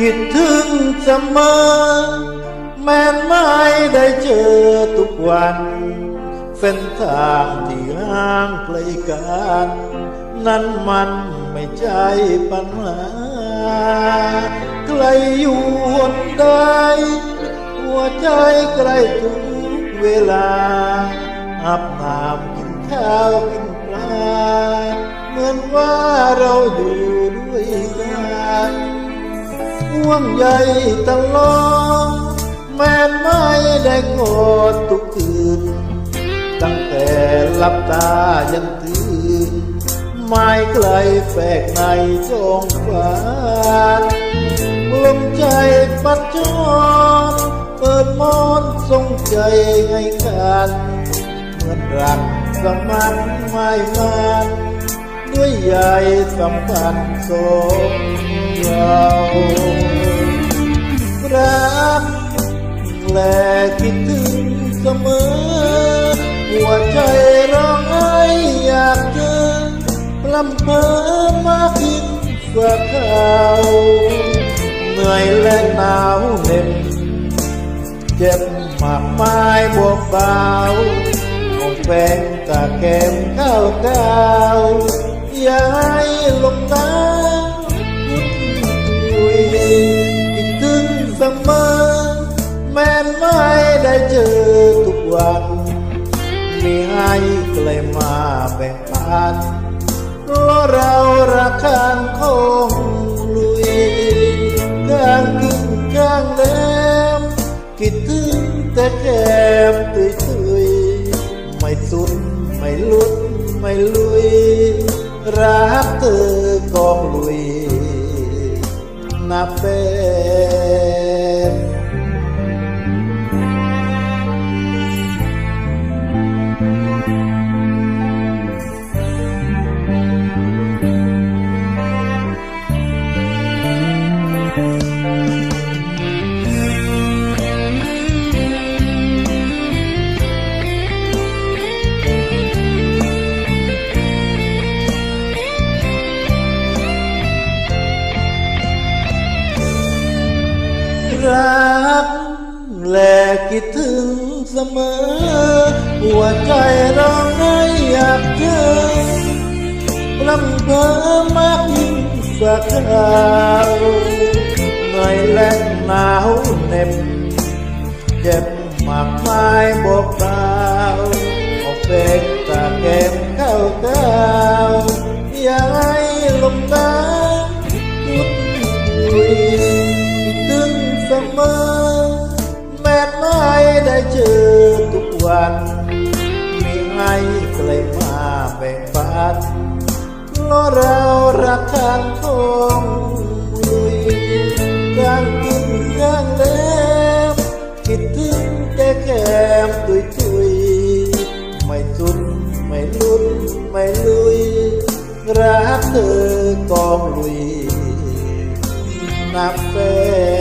คิดถึงเสมอ แม้ไม่ได้เจอทุกวัน เส้นทางที่ห่างไกลกัน นั้นมันไม่ใช่ปัญหาใกลอยู่หนใดหัวใจใกล้ทุกเวลาอาบน้ำกินข้าวกินปลาเหมือนว่าเราอยู่ ห่วงใยตลอดแม้ไม่ได้กอดทุกคืน ตั้งแต่หลับตายันตื่นไม่ไกลแฝกในจงฟ้าลมใจปัดจอนเปิดมอนทรงใจให้กัน เหมือนรักสมันไม่มัน ด้วยใยสัมพันธ์สองเรารักและคิดถึงเสมอ หัวใจร้องไห้อยากเจอปลำเพอมากินฝักข้าวเหนื่อยและหนาวเหน็บเจ็บมากมายบวกเบาหมดแฟงกะแกมข้าวกาว ย่าให้ลมหนาวคุยคิดถึงเสมอแม้ไม่ได้เจอทุกวันมีให้ใกลมาแบ่งปันเพราะเรารักกันคงลุยกลางกินกลางแลมคิดถึงแต่แก้มตุยตุยไม่สุดไม่ลุดไม่ลุย รักเธอก รักและคิดถึงเสมอ หัวใจร้องไห้อยากเจอลำเพอมากยิ่งสักคราวเหนื่อยและหนาวเหน็บเจ็บมากมายบอกเบาออกเป็นตาแก้มเข้าก้าวอย่าใันเพราะเรารักกันคงลุยกลางกินกลางแลมคิดถึงแต่แก้มตุยตุยไม่สุดไม่ลุ้นไม่ลุย รักเธอกองลุยนับเป็น